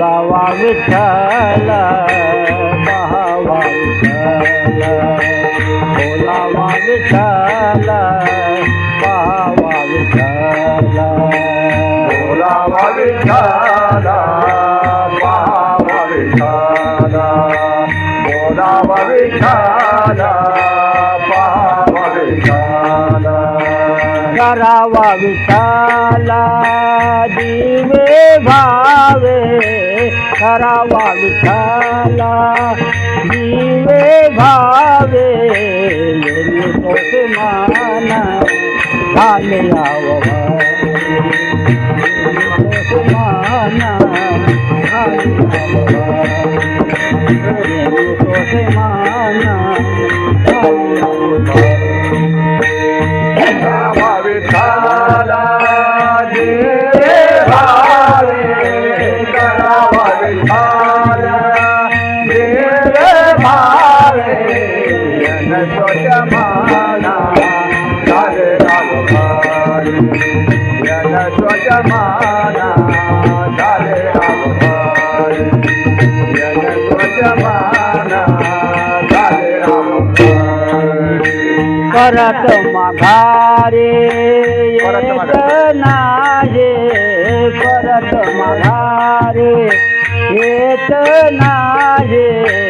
गावा विठ्ठल पाहावा विठ्ठल. बोलावा विठ्ठल पाहावा विठ्ठल. बोलावा विठ्ठला. करावा विठ्ठला. दिवे भावे करावा विठ्ठला. दिवे भावे येणे तोच मान झाले आव કરત મઘારે નારે કરત મઘારે હેત નારે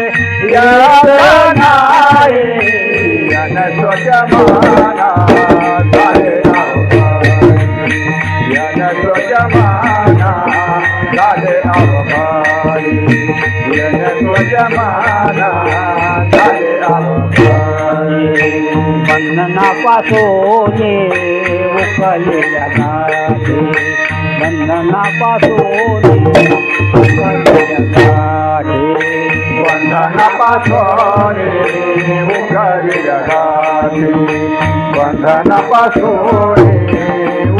पासो झाले अवघारी बंधनापासून उकलल्या पासो बंधनापासून उकलल्या गाठी बंधनापासून पासो जगाती बंधनापासून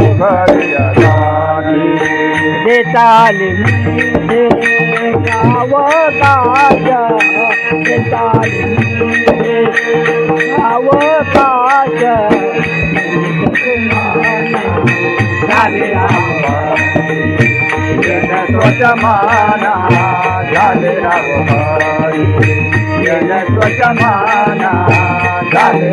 उघडी जगाती देताली मुझे गावताज देताली मुझे झाले स्वजमाना झाले स्वजमाना झाले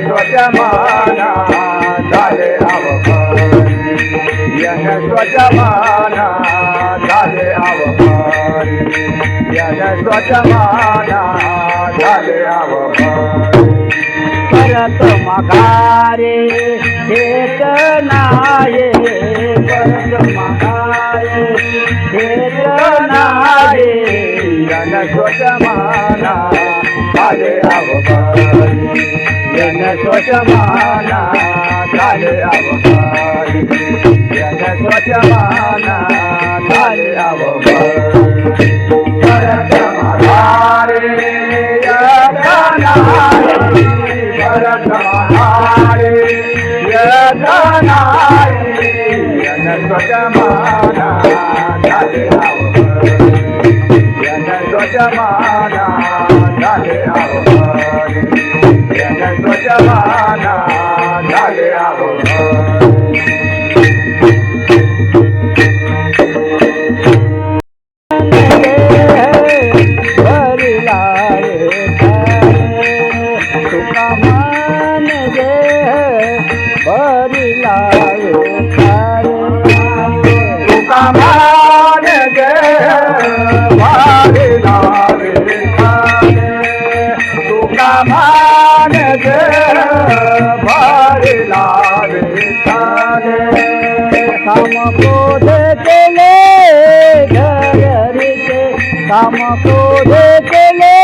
स्वजमाना झाले यन स्वजमाना झाले अवभारी यन स्वजमाना झाले अवभारी परत मकारे एक नाये परत माघारे झाले अवभारी जन स्वचमाना झाले अवभारी जन स्वचमाना झाले अवभारी परतमारे माधारे परतमारे भरत जन स्वचमाना यन स्वजमाना झाले अवभारी यन स्वजमाना Hare क्रोध केले घररिते काम क्रोध केले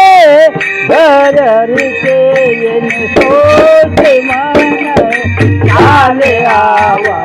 घररिते येणे सोच मान आवा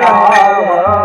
好好